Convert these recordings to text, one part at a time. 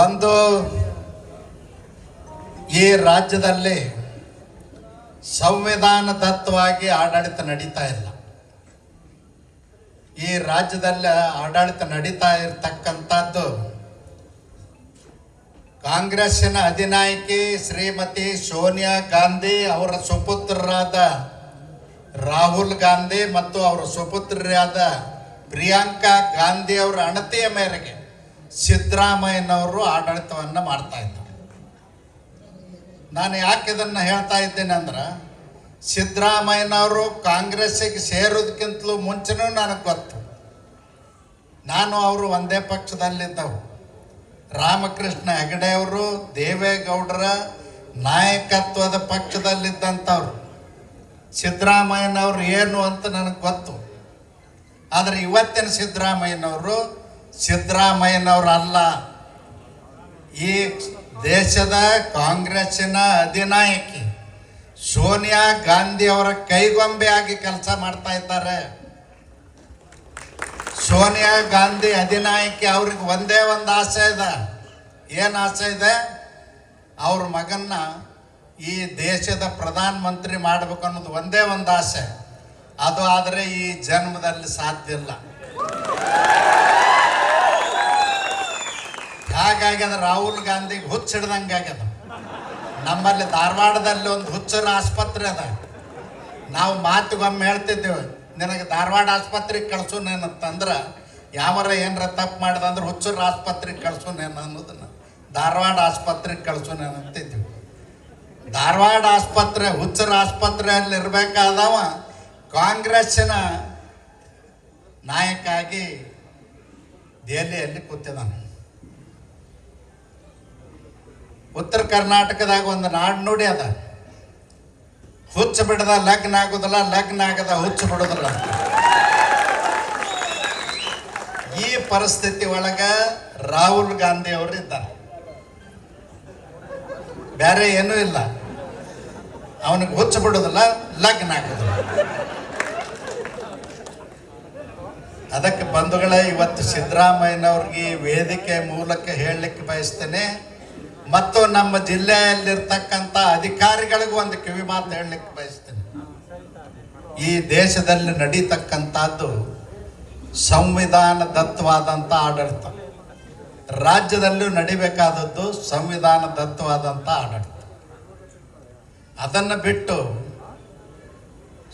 ಒಂದು ಈ ರಾಜ್ಯದಲ್ಲಿ ಸಂವಿಧಾನದತ್ತವಾಗಿ ಆಡಳಿತ ನಡೀತಾ ಇಲ್ಲ. ಈ ರಾಜ್ಯದಲ್ಲಿ ಆಡಳಿತ ನಡೀತಾ ಇರತಕ್ಕಂಥದ್ದು ಕಾಂಗ್ರೆಸ್ಸಿನ ಅಧಿನಾಯಕಿ ಶ್ರೀಮತಿ ಸೋನಿಯಾ ಗಾಂಧಿ, ಅವರ ಸುಪುತ್ರರಾದ ರಾಹುಲ್ ಗಾಂಧಿ ಮತ್ತು ಅವರ ಸುಪುತ್ರರಾದ ಪ್ರಿಯಾಂಕಾ ಗಾಂಧಿ ಅವರ ಅಣತಿಯ ಮೇರೆಗೆ. ಸಿದ್ದರಾಮಯ್ಯನವರು ಆಡಳಿತವನ್ನು ಮಾಡ್ತಾ ಇದ್ದಾರೆ ನಾನು ಯಾಕೆ ಇದನ್ನು ಹೇಳ್ತಾ ಇದ್ದೇನೆ ಅಂದ್ರೆ, ಸಿದ್ದರಾಮಯ್ಯನವರು ಕಾಂಗ್ರೆಸ್ಸಿಗೆ ಸೇರೋದಕ್ಕಿಂತಲೂ ಮುಂಚೆನೂ ನನಗೆ ಗೊತ್ತು. ನಾನು ಅವರು ಒಂದೇ ಪಕ್ಷದಲ್ಲಿದ್ದವು. ರಾಮಕೃಷ್ಣ ಹೆಗಡೆಯವರು ದೇವೇಗೌಡರ ನಾಯಕತ್ವದ ಪಕ್ಷದಲ್ಲಿದ್ದಂಥವ್ರು. ಸಿದ್ದರಾಮಯ್ಯನವರು ಏನು ಅಂತ ನನಗೆ ಗೊತ್ತು. ಆದರೆ ಇವತ್ತಿನ ಸಿದ್ದರಾಮಯ್ಯನವರು ಸಿದ್ದರಾಮಯ್ಯನವರು ಅಲ್ಲ. ಈ ದೇಶದ ಕಾಂಗ್ರೆಸ್ಸಿನ ಅಧಿನಾಯಕಿ ಸೋನಿಯಾ ಗಾಂಧಿ ಅವರ ಕೈಗೊಂಬೆಯಾಗಿ ಕೆಲಸ ಮಾಡ್ತಾ ಇದ್ದಾರೆ. ಸೋನಿಯಾ ಗಾಂಧಿ ಅಧಿನಾಯಕಿ ಅವ್ರಿಗೆ ಒಂದೇ ಒಂದು ಆಸೆ ಇದೆ. ಏನು ಆಸೆ ಇದೆ? ಅವ್ರ ಮಗನ್ನ ಈ ದೇಶದ ಪ್ರಧಾನ ಮಂತ್ರಿ ಮಾಡ್ಬೇಕು ಅನ್ನೋದು ಒಂದೇ ಒಂದು ಆಸೆ. ಅದು ಆದರೆ ಈ ಜನ್ಮದಲ್ಲಿ ಸಾಧ್ಯ ಇಲ್ಲ. ಹಾಗಾಗ್ಯದ ರಾಹುಲ್ ಗಾಂಧಿಗೆ ಹುಚ್ಚಿಡ್ದಂಗೆ ಆಗ್ಯದ. ನಮ್ಮಲ್ಲಿ ಧಾರವಾಡದಲ್ಲಿ ಒಂದು ಹುಚ್ಚರ ಆಸ್ಪತ್ರೆ ಅದ. ನಾವು ಮಾತುಗೊಮ್ಮೆ ಹೇಳ್ತಿದ್ದೇವೆ, ನಿನಗೆ ಧಾರವಾಡ ಆಸ್ಪತ್ರೆಗೆ ಕಳಿಸು ನೇನಂತಂದ್ರೆ ಯಾವರ ಏನರ ತಪ್ಪು ಮಾಡ್ದಂದ್ರೆ ಹುಚ್ಚರ ಆಸ್ಪತ್ರೆಗೆ ಕಳಿಸು ನೇನ ಅನ್ನೋದನ್ನ ಧಾರವಾಡ ಆಸ್ಪತ್ರೆಗೆ ಕಳಿಸು ಅಂತಿದ್ವಿ ಧಾರವಾಡ ಆಸ್ಪತ್ರೆ ಹುಚ್ಚರ ಆಸ್ಪತ್ರೆಯಲ್ಲಿ ಇರಬೇಕಾದವ ಕಾಂಗ್ರೆಸ್ಸಿನ ನಾಯಕಾಗಿ ದೆಹಲಿಯಲ್ಲಿ ಕೂತಿದ್ದಾನೆ. ಉತ್ತರ ಕರ್ನಾಟಕದಾಗ ಒಂದು ನಾಡು ನೋಡಿ ಅದ. ಹುಚ್ಚು ಬಿಡದ, ಲಗ್ನ ಆಗುದಿಲ್ಲ, ಲಗ್ನ ಆಗದ, ಹುಚ್ಚು ಬಿಡುದಲ್ಲ ಈ ಪರಿಸ್ಥಿತಿ ಒಳಗ ರಾಹುಲ್ ಗಾಂಧಿ ಅವರು ಇದ್ದಾರೆ. ಬೇರೆ ಏನೂ ಇಲ್ಲ. ಅವನಿಗೆ ಹುಚ್ಚು ಬಿಡುದಿಲ್ಲ, ಲಗ್ನ ಆಗುದಿಲ್ಲ ಅದಕ್ಕೆ ಬಂಧುಗಳೇ, ಇವತ್ತು ಸಿದ್ದರಾಮಯ್ಯನವ್ರಿಗೆ ವೇದಿಕೆ ಮೂಲಕ ಹೇಳಲಿಕ್ಕೆ ಬಯಸ್ತೇನೆ. ಮತ್ತು ನಮ್ಮ ಜಿಲ್ಲೆಯಲ್ಲಿರ್ತಕ್ಕಂಥ ಅಧಿಕಾರಿಗಳಿಗೂ ಒಂದು ಕಿವಿ ಮಾತು ಹೇಳಲಿಕ್ಕೆ ಬಯಸ್ತೇನೆ. ಈ ದೇಶದಲ್ಲಿ ನಡೀತಕ್ಕಂಥದ್ದು ಸಂವಿಧಾನದತ್ತವಾದಂಥ ಆಡಳಿತ. ರಾಜ್ಯದಲ್ಲೂ ನಡಿಬೇಕಾದದ್ದು ಸಂವಿಧಾನದತ್ತವಾದಂಥ ಆಡಳಿತ. ಅದನ್ನು ಬಿಟ್ಟು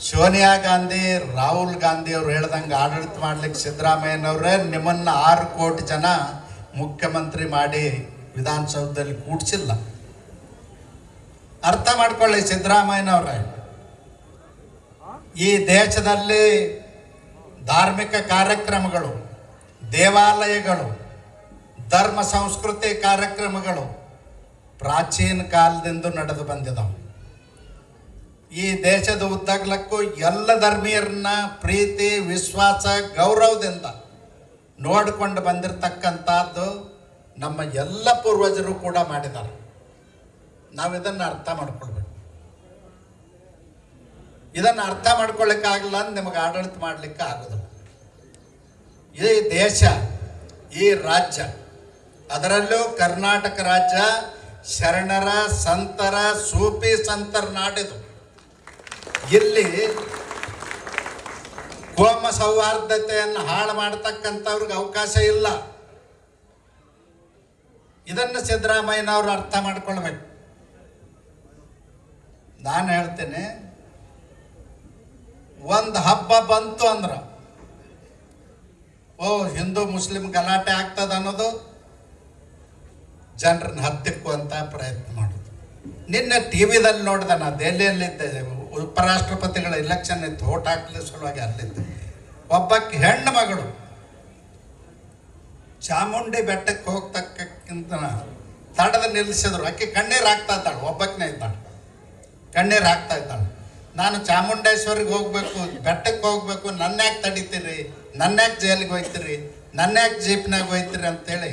ಸೋನಿಯಾ ಗಾಂಧಿ, ರಾಹುಲ್ ಗಾಂಧಿ ಅವರು ಹೇಳ್ದಂಗೆ ಆಡಳಿತ ಮಾಡ್ಲಿಕ್ಕೆ ಸಿದ್ದರಾಮಯ್ಯನವರೇ ನಿಮ್ಮನ್ನು ಆರು ಕೋಟಿ ಜನ ಮುಖ್ಯಮಂತ್ರಿ ಮಾಡಿ ವಿಧಾನಸೌಧದಲ್ಲಿ ಕೂಡ್ಸಿಲ್ಲ. ಅರ್ಥ ಮಾಡ್ಕೊಳ್ಳಿ ಸಿದ್ದರಾಮಯ್ಯನವ್ರೆ. ಈ ದೇಶದಲ್ಲಿ ಧಾರ್ಮಿಕ ಕಾರ್ಯಕ್ರಮಗಳು, ದೇವಾಲಯಗಳು, ಧರ್ಮ ಸಂಸ್ಕೃತಿ ಕಾರ್ಯಕ್ರಮಗಳು ಪ್ರಾಚೀನ ಕಾಲದಿಂದ ನಡೆದು ಬಂದಿದ್ದಾವೆ ಈ ದೇಶದ ಉದ್ದಗಲಕ್ಕೂ ಎಲ್ಲ ಧರ್ಮೀಯರನ್ನ ಪ್ರೀತಿ, ವಿಶ್ವಾಸ, ಗೌರವದಿಂದ ನೋಡಿಕೊಂಡು ಬಂದಿರತಕ್ಕಂಥದ್ದು ನಮ್ಮ ಎಲ್ಲ ಪೂರ್ವಜರು ಕೂಡ ಮಾಡಿದ್ದಾರೆ. ನಾವು ಇದನ್ನು ಅರ್ಥ ಮಾಡ್ಕೊಳ್ಬೇಕು. ಇದನ್ನು ಅರ್ಥ ಮಾಡ್ಕೊಳ್ಳಿಕ್ಕಾಗಲ್ಲ ಅಂತ ನಿಮಗೆ ಆಡಳಿತ ಮಾಡಲಿಕ್ಕೆ ಆಗೋದಿಲ್ಲ. ಈ ದೇಶ, ಈ ರಾಜ್ಯ, ಅದರಲ್ಲೂ ಕರ್ನಾಟಕ ರಾಜ್ಯ ಶರಣರ, ಸಂತರ ಸೂಪಿ ಸಂತರ ನಾಡಿದು ಇಲ್ಲಿ ಕೋಮ ಸೌಹಾರ್ದತೆಯನ್ನು ಹಾಳು ಮಾಡತಕ್ಕಂಥವ್ರಿಗೆ ಅವಕಾಶ ಇಲ್ಲ. ಇದನ್ನು ಸಿದ್ದರಾಮಯ್ಯನವರು ಅರ್ಥ ಮಾಡ್ಕೊಳ್ಬೇಕು. ನಾನು ಹೇಳ್ತೇನೆ, ಒಂದು ಹಬ್ಬ ಬಂತು ಅಂದ್ರೆ, ಓ, ಹಿಂದೂ ಮುಸ್ಲಿಂ ಗಲಾಟೆ ಆಗ್ತದ ಅನ್ನೋದು ಜನರನ್ನ ಹತ್ತಿಕ್ಕುವಂತ ಪ್ರಯತ್ನ ಮಾಡೋದು. ನಿನ್ನೆ ಟಿ ವಿದಲ್ಲಿ ನೋಡಿದೆ ನಾ, ದೆಹಲಿಯಲ್ಲಿದ್ದೆ, ಉಪರಾಷ್ಟ್ರಪತಿಗಳ ಇಲೆಕ್ಷನ್ ಇತ್ತು ಓಟ್ ಹಾಕ್ಲಿ ಸಲುವಾಗಿ ಅಲ್ಲಿದ್ದೆ. ಒಬ್ಬಕ್ಕೆ ಹೆಣ್ಣು ಮಗಳು ಚಾಮುಂಡಿ ಬೆಟ್ಟಕ್ಕೆ ಹೋಗ್ತಕ್ಕಂತ ತಡದ ನಿಲ್ಲಿಸಿದ್ರು. ಆಕೆ ಕಣ್ಣೀರು ಹಾಕ್ತಾ ಇದ್ದಾಳೆ ಒಬ್ಬಕ್ಕನೇ ಇದ್ದಾಳೆ. ಕಣ್ಣೀರು ಹಾಕ್ತಾ ಇದ್ದಾಳೆ. ನಾನು ಚಾಮುಂಡೇಶ್ವರಿಗೆ ಹೋಗಬೇಕು, ಬೆಟ್ಟಕ್ಕೆ ಹೋಗ್ಬೇಕು, ನನ್ನ ಯಾಕೆ ತಡಿತೀರಿ? ನನ್ನ ಯಾಕೆ ಜೈಲಿಗೆ ಹೋಯ್ತೀರಿ ನನ್ನ ಯಾಕೆ ಜೀಪ್ನಾಗ ಹೋಯ್ತೀರಿ ಅಂತೇಳಿ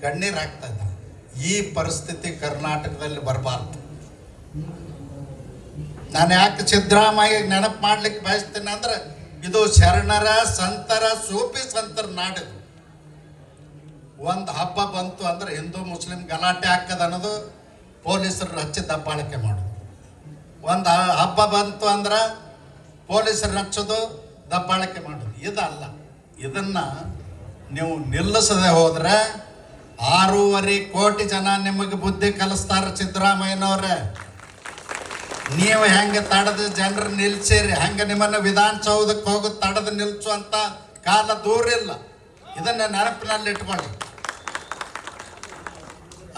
ಕಣ್ಣೀರು ಹಾಕ್ತಾ ಇದ್ದಾಳೆ. ಈ ಪರಿಸ್ಥಿತಿ ಕರ್ನಾಟಕದಲ್ಲಿ ಬರಬಾರ್ದು. ನಾನು ಯಾಕೆ ಸಿದ್ದರಾಮಯ್ಯ ನೆನಪು ಮಾಡ್ಲಿಕ್ಕೆ ಬಯಸ್ತೇನೆ ಅಂದ್ರೆ, ಇದು ಶರಣರ, ಸಂತರ, ಸೂಪಿ ಸಂತರ ನಾಡಿದು ಒಂದು ಹಬ್ಬ ಬಂತು ಅಂದ್ರೆ ಹಿಂದೂ ಮುಸ್ಲಿಂ ಗಲಾಟೆ ಹಾಕದ ಅನ್ನೋದು ಪೊಲೀಸರು ಹಚ್ಚಿ ದಬ್ಬಾಳಿಕೆ ಮಾಡೋದು. ಒಂದು ಹಬ್ಬ ಬಂತು ಅಂದ್ರೆ ಪೊಲೀಸರು ಹಚ್ಚೋದು ದಬ್ಬಾಳಿಕೆ ಮಾಡೋದು. ಇದಲ್ಲ. ಇದನ್ನ ನೀವು ನಿಲ್ಲಿಸದೆ ಹೋದ್ರೆ ಆರೂವರೆ ಕೋಟಿ ಜನ ನಿಮಗೆ ಬುದ್ಧಿ ಕಲಿಸ್ತಾರೆ ಸಿದ್ದರಾಮಯ್ಯನವ್ರೆ. ನೀವು ಹೆಂಗೆ ತಡೆದು ಜನರು ನಿಲ್ಸಿರಿ, ಹೆಂಗೆ ನಿಮ್ಮನ್ನು ವಿಧಾನಸೌಧಕ್ಕೆ ಹೋಗಿ, ತಡೆದು ನಿಲ್ಸುವಂತ ಕಾಲ ದೂರ ಇಲ್ಲ ಇದನ್ನ ನೆನಪಿನಲ್ಲಿ ಇಟ್ಕೊಳ್ಳಿ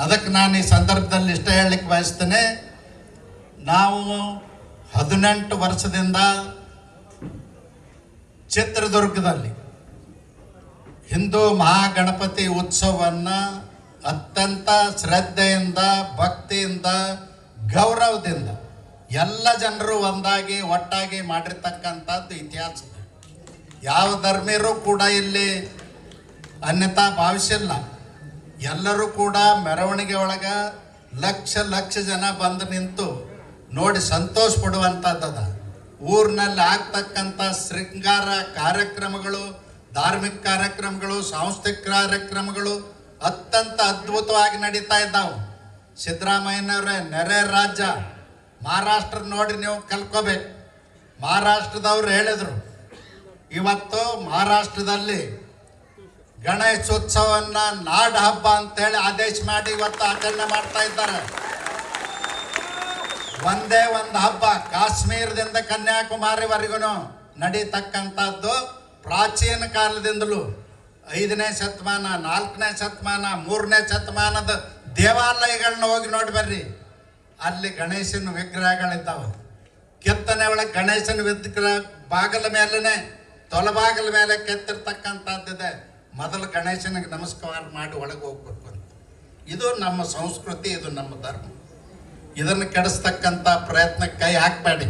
ಅದಕ್ಕೆ ನಾನು ಈ ಸಂದರ್ಭದಲ್ಲಿ ಇಷ್ಟ ಹೇಳಲಿಕ್ಕೆ ಬಯಸ್ತೇನೆ. ನಾವು ಹದಿನೆಂಟು ವರ್ಷದಿಂದ ಚಿತ್ರದುರ್ಗದಲ್ಲಿ ಹಿಂದೂ ಮಹಾಗಣಪತಿ ಉತ್ಸವವನ್ನು ಅತ್ಯಂತ ಶ್ರದ್ಧೆಯಿಂದ, ಭಕ್ತಿಯಿಂದ, ಗೌರವದಿಂದ ಎಲ್ಲ ಜನರು ಒಂದಾಗಿ ಒಟ್ಟಾಗಿ ಮಾಡಿರ್ತಕ್ಕಂಥದ್ದು ಇತಿಹಾಸ ಯಾವ ಧರ್ಮೀಯರು ಕೂಡ ಇಲ್ಲಿ ಅನ್ಯತಾ ಭಾವಿಸಿಲ್ಲ. ಎಲ್ಲರೂ ಕೂಡ ಮೆರವಣಿಗೆ ಒಳಗ ಲಕ್ಷ ಲಕ್ಷ ಜನ ಬಂದು ನಿಂತು ನೋಡಿ ಸಂತೋಷ ಪಡುವಂಥದ್ದದ ಊರಿನಲ್ಲಿ ಆಗ್ತಕ್ಕಂಥ ಶೃಂಗಾರ ಕಾರ್ಯಕ್ರಮಗಳು, ಧಾರ್ಮಿಕ ಕಾರ್ಯಕ್ರಮಗಳು, ಸಾಂಸ್ಥಿಕ ಕಾರ್ಯಕ್ರಮಗಳು ಅತ್ಯಂತ ಅದ್ಭುತವಾಗಿ ನಡೀತಾ ಇದ್ದಾವೆ. ಸಿದ್ದರಾಮಯ್ಯನವರೇ, ನೆರೆ ರಾಜ್ಯ. ಮಹಾರಾಷ್ಟ್ರ ನೋಡಿ ನೀವು ಕಲ್ಕೋಬೇಕು. ಮಹಾರಾಷ್ಟ್ರದವ್ರು ಹೇಳಿದರು, ಇವತ್ತು ಮಹಾರಾಷ್ಟ್ರದಲ್ಲಿ ಗಣೇಶೋತ್ಸವನ್ನ ನಾಡ ಹಬ್ಬ ಅಂತೇಳಿ ಆದೇಶ ಮಾಡಿ ಇವತ್ತು ಆಚರಣೆ ಮಾಡ್ತಾ ಇದ್ದಾರೆ. ಒಂದೇ ಒಂದು ಹಬ್ಬ, ಕಾಶ್ಮೀರದಿಂದ ಕನ್ಯಾಕುಮಾರಿವರೆಗೂ ನಡೀತಕ್ಕಂಥದ್ದು ಪ್ರಾಚೀನ ಕಾಲದಿಂದಲೂ. ಐದನೇ ಶತಮಾನ, ನಾಲ್ಕನೇ ಶತಮಾನ, ಮೂರನೇ ಶತಮಾನದ ದೇವಾಲಯಗಳನ್ನ ಹೋಗಿ ನೋಡಿ ಬರ್ರಿ. ಅಲ್ಲಿ ಗಣೇಶನ ವಿಗ್ರಹಗಳಿದ್ದಾವೆ. ಕೆತ್ತನೆ ಒಳಗೆ ಗಣೇಶನ ವಿಗ್ರಹ ಬಾಗಲ ಮೇಲೇ ತೊಲಬಾಗಲ ಮೇಲೆ ಕೆತ್ತಿರ್ತಕ್ಕಂಥದ್ದಿದೆ. ಮೊದಲು ಗಣೇಶನಿಗೆ ನಮಸ್ಕಾರ ಮಾಡಿ ಒಳಗೆ ಹೋಗ್ಬೇಕು ಅಂತ. ಇದು ನಮ್ಮ ಸಂಸ್ಕೃತಿ, ಇದು ನಮ್ಮ ಧರ್ಮ. ಇದನ್ನು ಕೆಡಿಸ್ತಕ್ಕಂಥ ಪ್ರಯತ್ನ ಕೈ ಹಾಕಬೇಡಿ.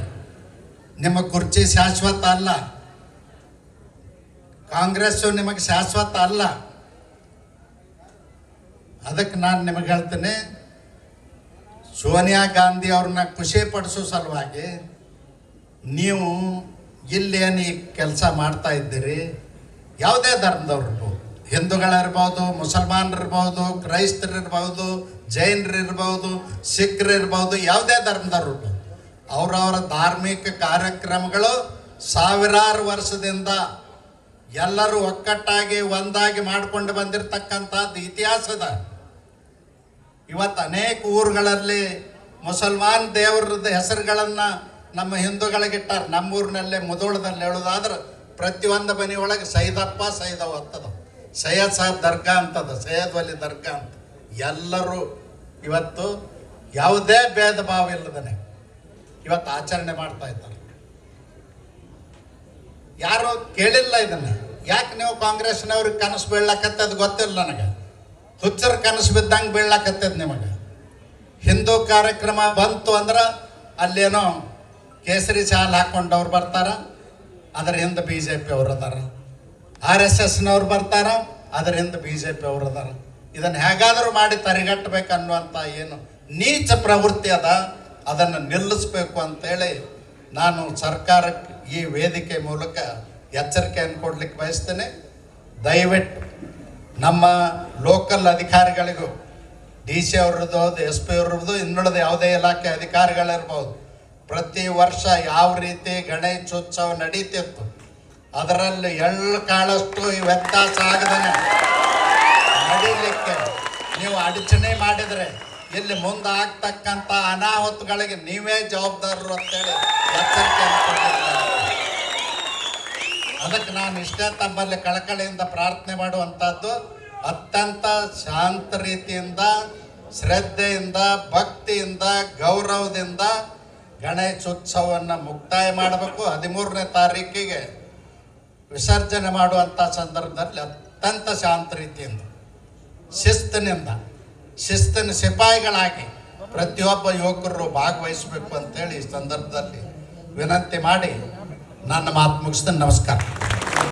ನಿಮ್ಮ ಕುರ್ಚಿ ಶಾಶ್ವತ ಅಲ್ಲ. ಕಾಂಗ್ರೆಸ್ಸು ನಿಮಗೆ ಶಾಶ್ವತ ಅಲ್ಲ. ಅದಕ್ಕೆ ನಾನು ನಿಮಗೆ ಹೇಳ್ತೇನೆ, ಸೋನಿಯಾ ಗಾಂಧಿ ಅವ್ರನ್ನ ಖುಷಿ ಪಡಿಸೋ ಸಲುವಾಗಿ ನೀವು ಇಲ್ಲೇನು ಈ ಕೆಲಸ ಮಾಡ್ತಾ ಇದ್ದೀರಿ? ಯಾವುದೇ ಧರ್ಮದವ್ರು ಹಿಂದೂಗಳಿರ್ಬೋದು ಮುಸಲ್ಮಾನರಿರ್ಬೋದು, ಕ್ರೈಸ್ತರಿರ್ಬೋದು, ಜೈನರಿರ್ಬೋದು, ಸಿಖ್ರಿರ್ಬೋದು, ಯಾವುದೇ ಧರ್ಮದವ್ರು ಅವರವರ ಧಾರ್ಮಿಕ ಕಾರ್ಯಕ್ರಮಗಳು ಸಾವಿರಾರು ವರ್ಷದಿಂದ ಎಲ್ಲರೂ ಒಕ್ಕಟ್ಟಾಗಿ ಒಂದಾಗಿ ಮಾಡಿಕೊಂಡು ಬಂದಿರತಕ್ಕಂಥದ್ದು ಇತಿಹಾಸದ. ಇವತ್ತು ಅನೇಕ ಊರುಗಳಲ್ಲಿ ಮುಸಲ್ಮಾನ್ ದೇವರದ ಹೆಸರುಗಳನ್ನು ನಮ್ಮ ಹಿಂದೂಗಳಿಗಿಟ್ಟಾರೆ ನಮ್ಮೂರಿನಲ್ಲೇ ಮುದೋಳದಲ್ಲಿ ಹೇಳೋದಾದ್ರೆ ಪ್ರತಿಯೊಂದು ಮನೆಯೊಳಗೆ ಸೈದಪ್ಪ ಸೈದವ್ ಅಂತದ ಸೈಯದ್ ಸಾಹೇಬ್ ದರ್ಗಾ ಅಂತದ, ಸೈಯದ್ ವಲಿ ದರ್ಗಾ ಅಂತ. ಎಲ್ಲರೂ ಇವತ್ತು ಯಾವುದೇ ಭೇದ ಭಾವ ಇಲ್ಲದನೆ ಇವತ್ತು ಆಚರಣೆ ಮಾಡ್ತಾ ಇದ್ದಾರೆ. ಯಾರು ಕೇಳಿಲ್ಲ ಇದನ್ನ? ಯಾಕೆ ನೀವು ಕಾಂಗ್ರೆಸ್ನವ್ರಿಗೆ ಕನಸು ಬೀಳಕತ್ತದ ಗೊತ್ತಿಲ್ಲ ನನಗೆ. ಹುಚ್ಚರ ಕನಸು ಬಿದ್ದಂಗೆ ಬೀಳಕತ್ತದ ನಿಮಗೆ. ಹಿಂದೂ ಕಾರ್ಯಕ್ರಮ ಬಂತು ಅಂದ್ರೆ ಅಲ್ಲೇನೋ ಕೇಸರಿ ಶಾಲ್ ಹಾಕೊಂಡವ್ರು ಬರ್ತಾರ, ಅದ್ರ ಹಿಂದೆ ಬಿ ಜೆ ಪಿ ಅವ್ರು ಅದಾರ, ಆರ್ ಎಸ್ ಎಸ್ನವ್ರು ಬರ್ತಾರ ಅದರ ಹಿಂದೆ ಬಿ ಜೆ ಪಿ ಅವ್ರು ಅದಾರ. ಇದನ್ನು ಹೇಗಾದರೂ ಮಾಡಿ ತರಿಗಟ್ಟಬೇಕು ಅನ್ನುವಂಥ ಏನು ನೀಚ ಪ್ರವೃತ್ತಿ ಅದ. ಅದನ್ನು ನಿಲ್ಲಿಸ್ಬೇಕು ಅಂತೇಳಿ ನಾನು ಸರ್ಕಾರಕ್ಕೆ ಈ ವೇದಿಕೆ ಮೂಲಕ ಎಚ್ಚರಿಕೆಯನ್ನು ಕೊಡ್ಲಿಕ್ಕೆ ಬಯಸ್ತೇನೆ. ದಯವಿಟ್ಟು ನಮ್ಮ ಲೋಕಲ್ ಅಧಿಕಾರಿಗಳಿಗೂ ಡಿ ಸಿ ಅವ್ರದ್ದು ಎಸ್ ಪಿ ಅವ್ರದ್ದು ಇನ್ನುಳಿದ ಯಾವುದೇ ಇಲಾಖೆ ಅಧಿಕಾರಿಗಳಿರ್ಬೋದು, ಪ್ರತಿ ವರ್ಷ ಯಾವ ರೀತಿ ಗಣೇಶೋತ್ಸವ ನಡೀತಿತ್ತು ಅದರಲ್ಲಿ ಎಳ್ಳು ಕಾಳಷ್ಟು ವ್ಯತ್ಯಾಸ ಆಗದೇನೆ. ನಡೀಲಿಕ್ಕೆ ನೀವು ಅಡಚಣೆ ಮಾಡಿದರೆ ಇಲ್ಲಿ ಮುಂದೆ ಆಗ್ತಕ್ಕಂಥ ಅನಾಹುತಗಳಿಗೆ ನೀವೇ ಜವಾಬ್ದಾರರು ಅಂತೇಳಿ ಎಚ್ಚರಿಕೆ ಅದಕ್ಕೆ ನಾನು ಇಷ್ಟೇ ತಮ್ಮಲ್ಲಿ ಕಳಕಳಿಯಿಂದ ಪ್ರಾರ್ಥನೆ ಮಾಡುವಂಥದ್ದು, ಅತ್ಯಂತ ಶಾಂತ ರೀತಿಯಿಂದ, ಶ್ರದ್ಧೆಯಿಂದ, ಭಕ್ತಿಯಿಂದ, ಗೌರವದಿಂದ ಗಣೇಶೋತ್ಸವವನ್ನು ಮುಕ್ತಾಯ ಮಾಡಬೇಕು. ಹದಿಮೂರನೇ ತಾರೀಕಿಗೆ ವಿಸರ್ಜನೆ ಮಾಡುವಂಥ ಸಂದರ್ಭದಲ್ಲಿ ಅತ್ಯಂತ ಶಾಂತ ರೀತಿಯಿಂದ, ಶಿಸ್ತಿನಿಂದ, ಶಿಸ್ತಿನ ಸಿಪಾಯಿಗಳಾಗಿ ಪ್ರತಿಯೊಬ್ಬ ಯುವಕರು ಭಾಗವಹಿಸಬೇಕು ಅಂತೇಳಿ ಈ ಸಂದರ್ಭದಲ್ಲಿ ವಿನಂತಿ ಮಾಡಿ ನನ್ನ ಮಾತು ಮುಗಿಸ್ತೇನೆ. ನಮಸ್ಕಾರ.